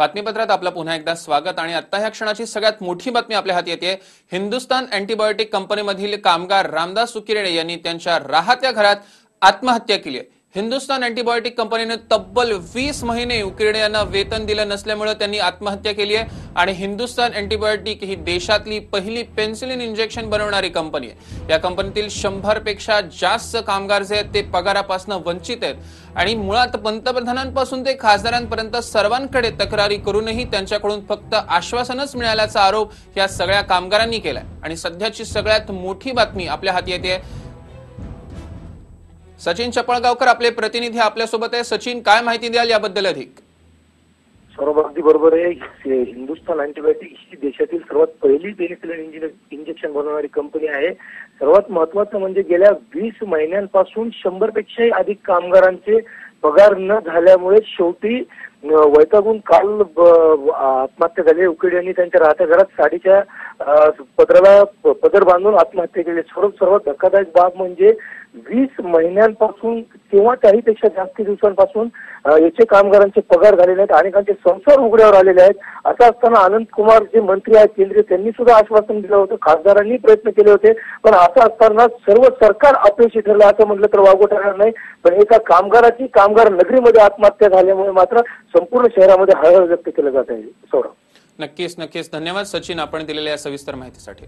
बातमीपत्रात आपलं पुन्हा एकदा स्वागत आणि आता ह्या क्षणाची सगळ्यात मोठी बातमी आपल्या हाती येते. हिंदुस्तान अँटीबायोटिक कंपनीमधील कामगार रामदास सुकिरेडे यांनी त्यांच्या राहत्या घरात आत्महत्या केली आहे. हिंदुस्तान अँटीबायोटिक कंपनीने तब्बल वीस महिने उकिरडे यांना वेतन दिलं नसल्यामुळे त्यांनी आत्महत्या केली आहे. आणि हिंदुस्तान अँटीबायोटिक ही देशातली पहिली पेन्सिलिन इंजेक्शन बनवणारी कंपनी आहे. या कंपनीतील शंभरपेक्षा जास्त कामगार जे आहेत ते पगारापासून वंचित आहेत. आणि मुळात पंतप्रधानांपासून ते खासदारांपर्यंत सर्वांकडे तक्रारी करूनही त्यांच्याकडून फक्त आश्वासनच मिळाल्याचा आरोप या सगळ्या कामगारांनी केलाय. आणि सध्याची सगळ्यात मोठी बातमी आपल्या हाती येते. सचिन चपळगावकर आपले प्रतिनिधी आपल्यासोबत आहे. सचिन काय माहिती द्याल याबद्दल अधिक? सौरभ अगदी बरोबर आहे. हिंदुस्थान अँटीबायोटिक ही देशातील सर्वात पहिली पेनिसिलिन इंजेक्शन बनवणारी कंपनी आहे. सर्वात महत्वाचं म्हणजे गेल्या वीस महिन्यांपासून शंभर पेक्षाही अधिक कामगारांचे पगार न झाल्यामुळे शेवटी वैतागून काल आत्महत्या झाली. उकेड यांनी त्यांच्या राहत्या घरात साडीच्या पदराला पदर बांधून आत्महत्या केली. सर्वात सर्वात धक्कादायक बाब म्हणजे वीस महिन्यांपासून किंवा त्याहीपेक्षा जास्त दिवसांपासून याचे कामगारांचे पगार झालेले आहेत अनेकांचे संसार उघड्यावर आलेले आहेत. असं असताना अनंत कुमार जे मंत्री आहेत केंद्रीय त्यांनी सुद्धा आश्वासन दिलं होतं. खासदारांनी प्रयत्न केले होते. पण असं असताना सर्व सरकार अपयशी ठरलं. असं म्हटलं तर वागू ठरणार नाही. पण एका कामगाराची कामगार नगरीमध्ये आत्महत्या झाल्यामुळे मात्र संपूर्ण शहरामध्ये हळहळ व्यक्त केलं जात आहे सौरभ. नक्कीच नक्कीच. धन्यवाद सचिन आपण दिलेल्या या सविस्तर माहितीसाठी.